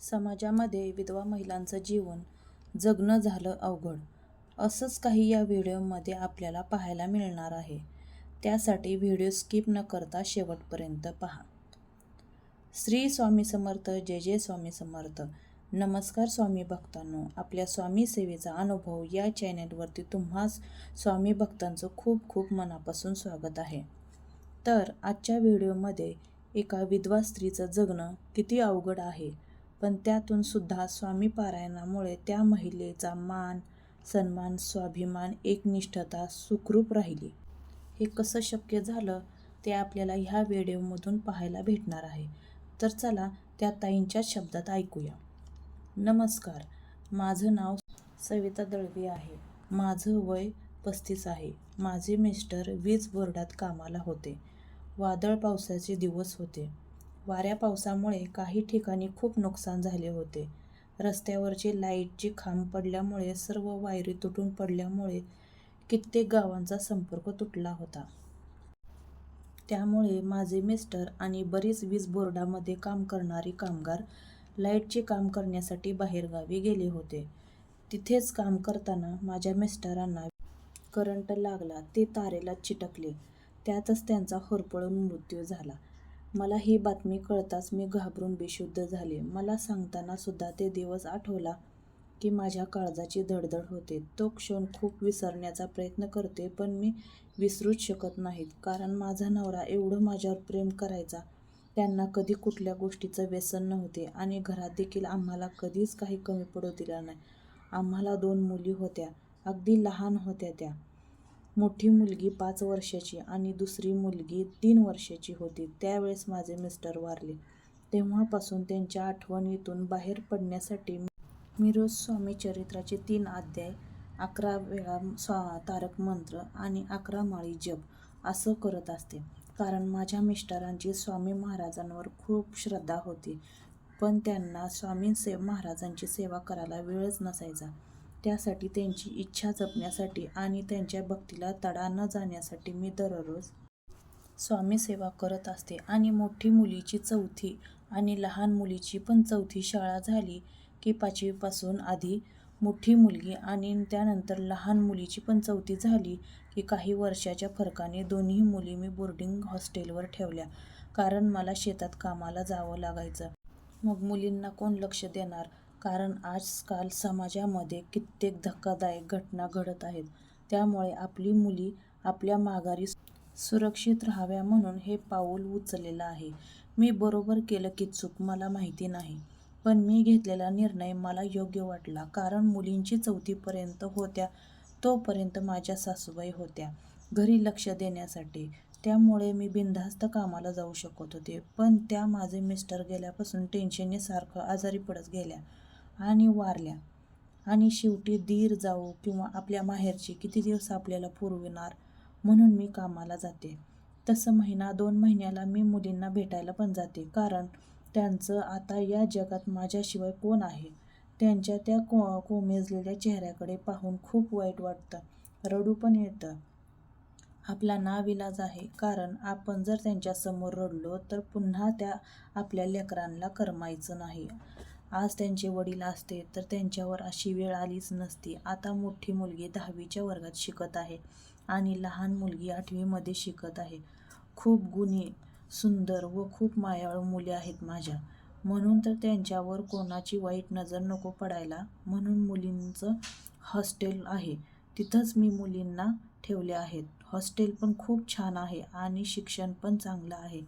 समाजामध्ये विधवा महिलांचं जीवन जगणं झालं अवघड. असंच काही या व्हिडिओमध्ये आपल्याला पाहायला मिळणार आहे. त्यासाठी व्हिडिओ स्किप न करता शेवटपर्यंत पहा. श्री स्वामी समर्थ जय जय स्वामी समर्थ. नमस्कार स्वामी भक्तांनो. आपल्या स्वामी सेवेचा अनुभव या चॅनेलवरती तुम्हास स्वामी भक्तांचं खूप खूप मनापासून स्वागत आहे. तर आजच्या व्हिडिओमध्ये एका विधवा स्त्रीचं जगणं किती अवघड आहे? पण त्यातून सुद्धा स्वामी पारायणामुळे त्या महिलेचा मान सन्मान स्वाभिमान एकनिष्ठता सुखरूप राहिली. हे कसं शक्य झालं ते आपल्याला ह्या व्हिडिओमधून पाहायला भेटणार आहे. तर चला त्या ताईंच्याच शब्दात ऐकूया. नमस्कार माझं नाव सविता दळवी आहे. माझं वय पस्तीस आहे. माझे मिस्टर वीज बोर्डात कामाला होते. वादळ पावसाचे दिवस होते. वाऱ्या पावसामुळे काही ठिकाणी खूप नुकसान झाले होते. रस्त्यावरचे लाईटचे खांब पडल्यामुळे सर्व वायरी तुटून पडल्यामुळे कित्येक गावांचा संपर्क तुटला होता. त्यामुळे माझे मिस्टर आणि बरीच वीज बोर्डामध्ये काम करणारी कामगार लाईटचे काम करण्यासाठी बाहेरगावी गेले होते. तिथेच काम करताना माझ्या मिस्टरांना करंट लागला ते तारेला चिटकले. त्यातच त्यांचा होरपळून मृत्यू झाला. मला ही बातमी कळताच मी घाबरून बेशुद्ध झाले. मला सांगताना सुद्धा ते दिवस आठवला की माझ्या काळजाची धडधड होते. तो क्षण खूप विसरण्याचा प्रयत्न करते पण मी विसरूच शकत नाहीत. कारण माझा नवरा एवढं माझ्यावर प्रेम करायचा. त्यांना कधी कुठल्या गोष्टीचं व्यसन नव्हते आणि घरात देखील आम्हाला कधीच काही कमी पडू दिला नाही. आम्हाला दोन मुली होत्या. अगदी लहान होत्या त्या. मोठी मुलगी पाच वर्षाची आणि दुसरी मुलगी तीन वर्षाची होती. त्यावेळेस माझे मिस्टर वारले. तेव्हापासून त्यांच्या आठवणीतून बाहेर पडण्यासाठी मी रोज स्वामी चरित्राचे तीन अध्याय अकरा वेळा स्वा तारक मंत्र आणि अकरा माळी जप असं करत असते. कारण माझ्या मिस्टरांची स्वामी महाराजांवर खूप श्रद्धा होती. पण त्यांना स्वामी से महाराजांची सेवा करायला वेळच नसायचा. त्यासाठी त्यांची इच्छा जपण्यासाठी आणि त्यांच्या भक्तीला तडा न जाण्यासाठी मी दररोज स्वामी सेवा करत असते. आणि मोठी मुलीची चौथी आणि लहान मुलीची पण चौथी शाळा झाली की पाचवीपासून आधी मोठी मुलगी आणि त्यानंतर लहान मुलीची पण चौथी झाली की काही वर्षाच्या फरकाने दोन्ही मुली मी बोर्डिंग हॉस्टेलवर ठेवल्या. कारण मला शेतात कामाला जावं लागायचं. मग मुलींना कोण लक्ष देणार? कारण आजकाल समाजामध्ये कित्येक धक्कादायक घटना घडत आहेत. त्यामुळे आपली मुली आपल्या माघारी सुरक्षित राहाव्या म्हणून हे पाऊल उचललेलं आहे. मी बरोबर केलं की चूक मला माहिती नाही. पण मी घेतलेला निर्णय मला योग्य वाटला. कारण मुलींची चौथीपर्यंत होत्या तोपर्यंत माझ्या सासूबाई होत्या घरी लक्ष देण्यासाठी. त्यामुळे मी बिनधास्त कामाला जाऊ शकत होते. पण त्या माझे मिस्टर गेल्यापासून टेन्शनने सारखं आजारी पडत गेल्या. आणि वारल्या. आणि शेवटी दीर जाऊ किंवा आपल्या माहेरची किती दिवस आपल्याला पुरविणार म्हणून मी कामाला जाते. तसं महिना दोन महिन्याला मी मुलींना भेटायला पण जाते. कारण त्यांचं आता या जगात माझ्याशिवाय कोण आहे? त्यांच्या त्या को कोमेजलेल्या चेहऱ्याकडे पाहून खूप वाईट वाटतं. रडू पण येतं. आपला नाविलाज आहे. कारण आपण जर त्यांच्यासमोर रडलो तर पुन्हा त्या आपल्या लेकरांना करमायचं नाही. आज त्यांचे वडील असते तर त्यांच्यावर अशी वेळ आलीच नसती. आता मोठी मुलगी दहावीच्या वर्गात शिकत आहे आणि लहान मुलगी आठवीमध्ये शिकत आहे. खूप गुणी सुंदर व खूप मायाळू मुले आहेत माझ्या. म्हणून तर त्यांच्यावर कोणाची वाईट नजर नको पडायला म्हणून मुलींचं हॉस्टेल आहे. तिथंच मी मुलींना ठेवले आहेत. हॉस्टेल पण खूप छान आहे आणि शिक्षण पण चांगलं आहे.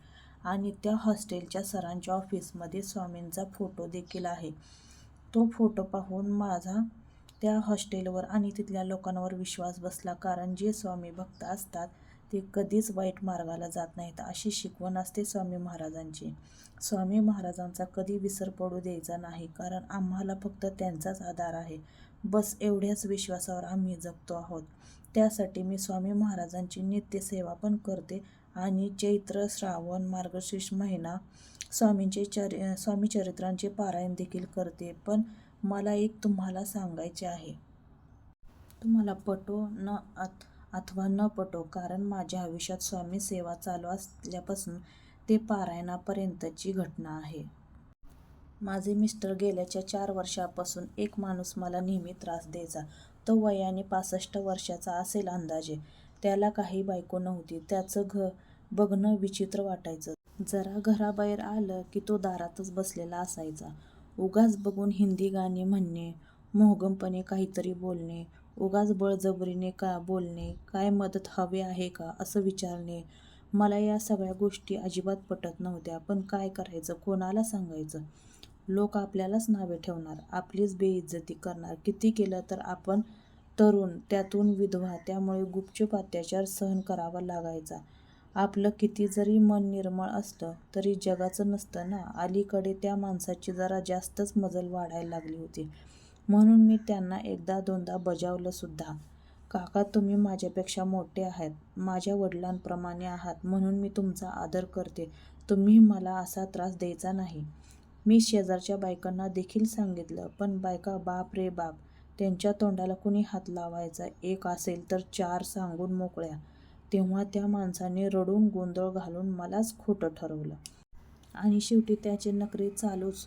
आणि त्या हॉस्टेलच्या सरांच्या ऑफिसमध्ये स्वामींचा फोटो देखील आहे. तो फोटो पाहून माझा त्या हॉस्टेलवर आणि तिथल्या लोकांवर विश्वास बसला कारण जे स्वामी भक्त असतात ते कधीच वाईट मार्गाला जात नाहीत अशी शिकवण असते स्वामी महाराजांची. स्वामी महाराजांचा कधी विसर पडू द्यायचा नाही कारण आम्हाला फक्त त्यांचाच आधार आहे. बस एवढ्याच विश्वासावर आम्ही जगतो आहोत. त्यासाठी मी स्वामी महाराजांची नित्यसेवा पण करते आणि चैत्र श्रावण मार्गशीर्ष महिना स्वामींचे चरि स्वामी चरित्रांचे पारायण देखील करते पण मला एक तुम्हाला सांगायचे आहे तुम्हाला पटो न अथ अथवा न पटो कारण माझ्या आयुष्यात स्वामी सेवा चालू असल्यापासून ते पारायणापर्यंतची घटना आहे माझे मिस्टर गेल्याच्या चार वर्षापासून एक माणूस मला नेहमी त्रास द्यायचा. तो वयाने पासष्ट वर्षाचा असेल अंदाजे. त्याला काही बायको नव्हती. त्याचं घर बघणं विचित्र वाटायचं. जरा घराबाहेर आलं की तो दारातच बसलेला असायचा. उगाच बघून हिंदी गाणी म्हणणे, मोहगमपणे काहीतरी बोलणे, उगाच बळजबरीने बोलणे, काय मदत हवी आहे का असं विचारणे. मला या सगळ्या गोष्टी अजिबात पटत नव्हत्या. पण काय करायचं, कोणाला सांगायचं? लोक आपल्यालाच नावे ठेवणार, आपलीच बेइज्जती करणार. किती केलं तर आपण तरुण, त्यातून विधवा, त्यामुळे गुपचूप अत्याचार सहन करावा लागायचा. आपलं किती जरी मन निर्मळ असलं तरी जगाचं नसतं ना. अलीकडे त्या माणसाची जरा जास्तच मजल वाढायला लागली होती. म्हणून मी त्यांना एकदा दोनदा बजावलं सुद्धा. काका तुम्ही माझ्यापेक्षा मोठे आहात, माझ्या वडिलांप्रमाणे आहात म्हणून मी तुमचा आदर करते. तुम्ही मला असा त्रास द्यायचा नाही. मी शेजारच्या बायकांना देखील सांगितलं. पण बायका बाप रे बाप, त्यांच्या तोंडाला कुणी हात लावायचा? एक असेल तर चार सांगून मोकळ्या. तेव्हा त्या माणसाने रडून गोंधळ घालून मलाच खोटं ठरवलं. आणि शेवटी त्याचे नकरी चालूच.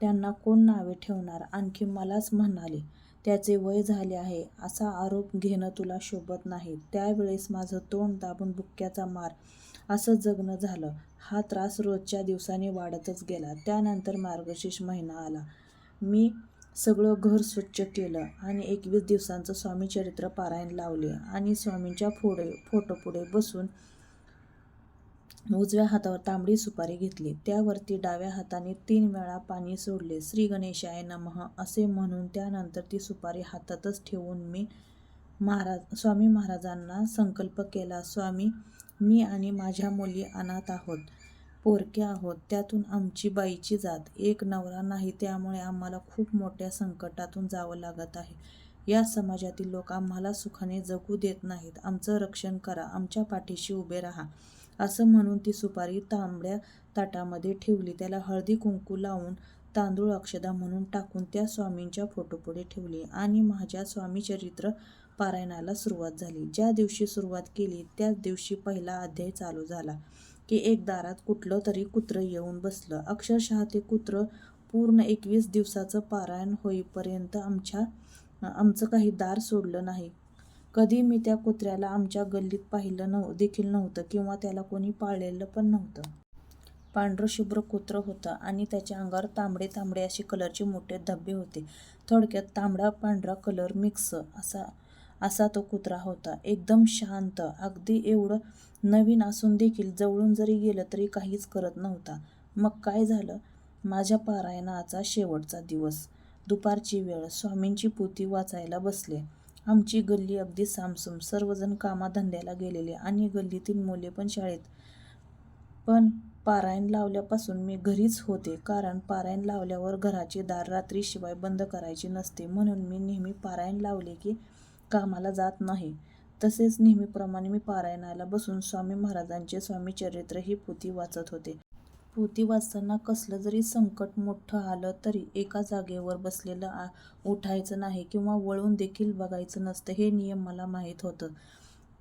त्यांना कोण नावे ठेवणार? आणखी मलाच म्हणाले, त्याचे वय झाले आहे, असा आरोप घेणं तुला शोभत नाही. त्यावेळेस माझं तोंड दाबून बुक्क्याचा मार, असं जगणं झालं. हा त्रास रोजच्या दिवसाने वाढतच गेला. त्यानंतर मार्गशीर्ष महिना आला. मी सगळं घर स्वच्छ केलं आणि एकवीस दिवसांचं स्वामीचरित्र पारायण लावले आणि स्वामींच्या फोटोपुढे बसून उजव्या हातावर तांबडी सुपारी घेतली. त्यावरती डाव्या हाताने तीन वेळा पाणी सोडले. श्री गणेशाय नमः असे म्हणून त्यानंतर ती सुपारी हातातच ठेवून मी महाराज स्वामी महाराजांना संकल्प केला स्वामी, मी आणि माझ्या मुली अनाथ आहोत, पोरक्या आहोत. त्यातून आमची बाईची जात. एक नवरा नाही त्यामुळे आम्हाला खूप मोठ्या संकटातून जावं लागत आहे. या समाजातील लोक आम्हाला सुखाने जगू देत नाहीत. आमचं रक्षण करा, आमच्या पाठीशी उभे राहा. असं म्हणून ती सुपारी तांबड्या ताटामध्ये ठेवली. त्याला हळदी कुंकू लावून तांदूळ अक्षदा म्हणून टाकून त्या स्वामींच्या फोटोपुढे ठेवली आणि माझ्या स्वामीचरित्र पारायणाला सुरुवात झाली. ज्या दिवशी सुरुवात केली त्याच दिवशी पहिला अध्याय चालू झाला की एक दारात कुठलं तरी कुत्रं येऊन बसलं. अक्षरशः ते कुत्रं पूर्ण एकवीस दिवसाचं पारायण होईपर्यंत आमच्या आमचं काही दार सोडलं नाही. कधी मी त्या कुत्र्याला आमच्या गल्लीत पाहिलं देखील नव्हतं किंवा त्याला कोणी पाळलेलं पण नव्हतं. पांढरशुभ्र कुत्रं होतं आणि त्याच्या अंगावर तांबडे तांबडे असे कलरचे मोठे धब्बे होते. थोडक्यात तांबडा पांढरा कलर मिक्स असा असा तो कुत्रा होता. एकदम शांत. अगदी एवढं नवीन असून देखील जवळून जरी गेलं तरी काहीच करत नव्हता. मग काय झालं? माझ्या पारायणाचा शेवटचा दिवस. दुपारची वेळ. स्वामींची पोती वाचायला बसले. आमची गल्ली अगदी सामसूम. सर्वजण कामाधंद्याला गेलेले आणि गल्लीतील मुले पण शाळेत. पण पारायण लावल्यापासून मी घरीच होते कारण पारायण लावल्यावर घराचे दार रात्रीशिवाय बंद करायचे नसते म्हणून मी नेहमी पारायण लावले की कामाला जात नाही. तसेच नेहमीप्रमाणे मी पारायणाला बसून स्वामी महाराजांचे स्वामीचरित्र ही पोथी वाचत होते. पोथी वाचताना कसलं जरी संकट मोठं आलं तरी एका जागेवर बसलेलं उठायचं नाही किंवा वळून देखील बघायचं नसतं हे नियम मला माहीत होतं.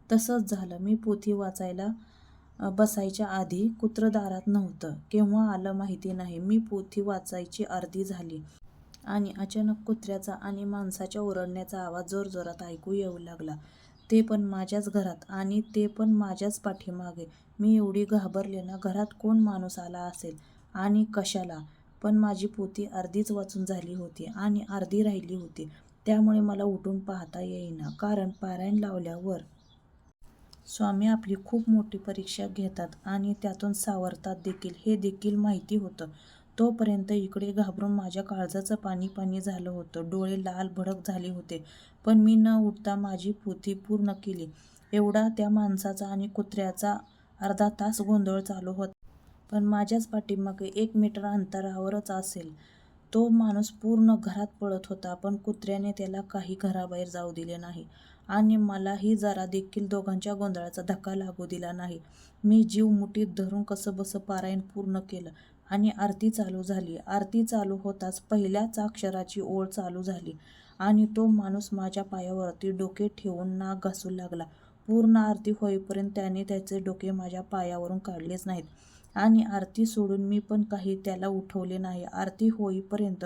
तसंच झालं. मी पोथी वाचायला बसायच्या आधी कुत्रं दारात नव्हतं. केव्हा आलं माहिती नाही. मी पोथी वाचायची अर्धी झाली आणि अचानक कुत्र्याचा आणि माणसाच्या ओरडण्याचा आवाज जोरजोरात ऐकू येऊ लागला. ते पण माझ्याच घरात आणि ते पण माझ्याच पाठीमागे. मी एवढी घाबरले ना, घरात कोण माणूस आला असेल आणि कशाला? पण माझी पोती अर्धीच वाचून झाली होती आणि अर्धी राहिली होती. त्यामुळे मला उठून पाहता येईना. कारण पारायण लावल्यावर स्वामी आपली खूप मोठी परीक्षा घेतात आणि त्यातून सावरतात देखील हे देखील माहिती होतं. तोपर्यंत इकडे घाबरून माझ्या काळजाचं पाणी पाणी झालं होतं. डोळे लाल भडक झाले होते. पण मी न उठता माझी पोथी पूर्ण केली. एवढा त्या माणसाचा आणि कुत्र्याचा अर्धा तास गोंधळ चालू होता. पण माझ्याच पाठीमागे एक मीटर अंतरावरच असेल तो माणूस पूर्ण घरात पळत होता. पण कुत्र्याने त्याला काही घराबाहेर जाऊ दिले नाही आणि मलाही जरा देखील दोघांच्या गोंधळाचा धक्का लागू दिला नाही. मी जीव मुठीत धरून कसंबसं पारायण पूर्ण केलं आणि आरती चालू झाली. आरती चालू होताच पहिल्याच अक्षराची ओळ चालू झाली आणि तो माणूस माझ्या पायावरती डोके ठेवून नाक घासू लागला. पूर्ण आरती होईपर्यंत त्याने त्याचे डोके माझ्या पायावरून काढलेच नाहीत. आणि आरती सोडून मी पण काही त्याला उठवले नाही आरती होईपर्यंत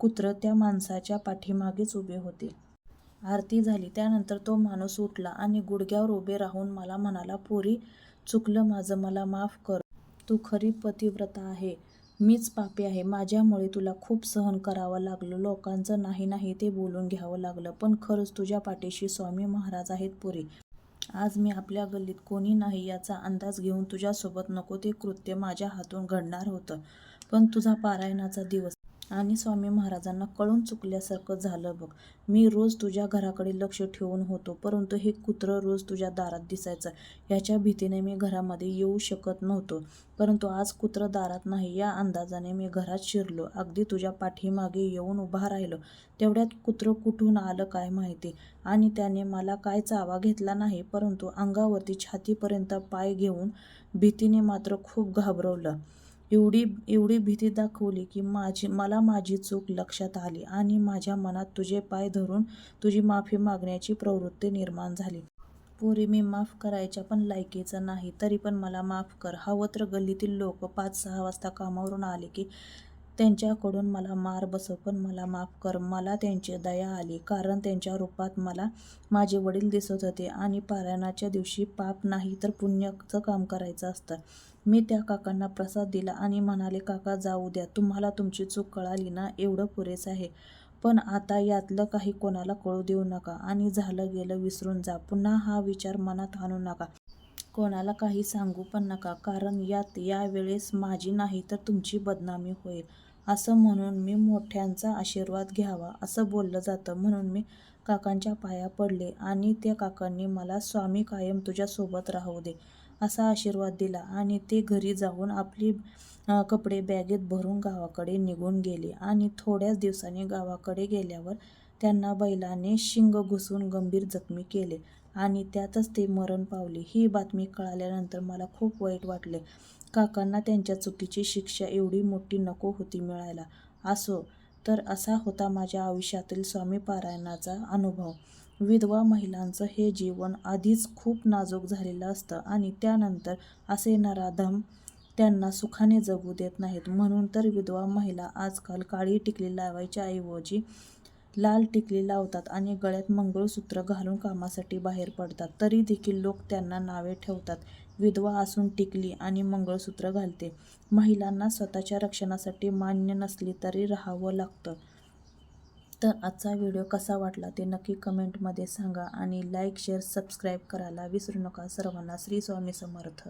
कुत्रं त्या माणसाच्या पाठीमागेच उभे होते आरती झाली. त्यानंतर तो माणूस उठला आणि गुडघ्यावर उभे राहून मला म्हणाला पोरी चुकलं माझं मला माफ कर. तू खरी पतिव्रता आहे. मीच पापी आहे. माझ्यामुळे तुला खूप सहन करावं लागलं. लोकांचं नाही नाही ते बोलून घ्यावं लागलं. पण खरंच तुझ्या पाठीशी स्वामी महाराज आहेत पुरी. आज मी आपल्या गल्लीत कोणी नाही याचा अंदाज घेऊन तुझ्यासोबत नको ते कृत्य माझ्या हातून घडणार होतं. पण तुझा पारायणाचा दिवस आणि स्वामी महाराजांना कळून चुकल्यासारखं झालं बघ. मी रोज तुझ्या घराकडे लक्ष ठेवून होतो परंतु हे कुत्रं रोज तुझ्या दारात दिसायचं. याच्या भीतीने मी घरामध्ये येऊ शकत नव्हतो परंतु आज कुत्रं दारात नाही या अंदाजाने मी घरात शिरलो. अगदी तुझ्या पाठीमागे येऊन उभा राहिलो. तेवढ्यात कुत्रं कुठून आलं काय माहिती? आणि त्याने मला काय चावा घेतला नाही परंतु अंगावरती छातीपर्यंत पाय घेऊन भीतीने मात्र खूप घाबरवलं. एवढी एवढी भीती दाखवली की माझी मला माझी चूक लक्षात आली आणि माझ्या मनात तुझे पाय धरून तुझी माफी मागण्याची प्रवृत्ती निर्माण झाली. पोरी मी माफ करायच्या पण लायकीचं नाही तरी पण मला माफ कर. हवत्र गल्लीतील लोक पाच सहा वाजता कामावरून आले की त्यांच्याकडून मला मार बसव पण मला माफ कर. मला त्यांची दया आली कारण त्यांच्या रूपात मला माझे वडील दिसत होते आणि पारायणाच्या दिवशी पाप नाही तर पुण्याचं काम करायचं असतं. मी त्या काकांना प्रसाद दिला आणि म्हणाले काका जाऊ द्या. तुम्हाला तुमची चूक कळाली ना एवढं पुरेसं आहे. पण आता यातलं काही कोणाला कळू देऊ नका आणि झालं गेलं विसरून जा. पुन्हा हा विचार मनात आणू नका. कोणाला काही सांगू पण नका. कारण यात या वेळेस माझी नाही तर तुमची बदनामी होईल. असं म्हणून मी मोठ्यांचा आशीर्वाद घ्यावा असं बोललं जातं. म्हणून मी काकांच्या पाया पडले आणि त्या काकांनी मला स्वामी कायम तुझ्यासोबत राहू दे. असा आशीर्वाद दिला आणि ते घरी जाऊन आपली कपडे बॅगेत भरून गावाकडे निघून गेले आणि थोड्याच दिवसांनी गावाकडे गेल्यावर त्यांना बैलाने शिंग घुसून गंभीर जखमी केले आणि त्यातच ते मरण पावले. ही बातमी कळाल्यानंतर मला खूप वाईट वाटले. काकांना त्यांच्या चुकीची शिक्षा एवढी मोठी नको होती मिळायला. असो तर असा होता माझ्या आयुष्यातील स्वामी पारायणाचा अनुभव. विधवा महिलांचं हे जीवन आधीच खूप नाजूक झालेलं असतं आणि त्यानंतर असे नराधम त्यांना सुखाने जगू देत नाहीत. म्हणून तर विधवा महिला आजकाल काळी टिकली लावायच्या ऐवजी लाल टिकली लावतात आणि गळ्यात मंगळसूत्र घालून कामासाठी बाहेर पडतात. तरी देखील लोक त्यांना नावे ठेवतात. विधवा असून टिकली आणि मंगळसूत्र घालते. महिलांना स्वतःच्या रक्षणासाठी मान्य नसली तरी राहावं लागतं. तर आजचा व्हिडिओ कसा वाटला ते नक्की कमेंटमध्ये सांगा आणि लाईक शेअर सबस्क्राईब करायला विसरू नका. सर्वांना श्री स्वामी समर्थ.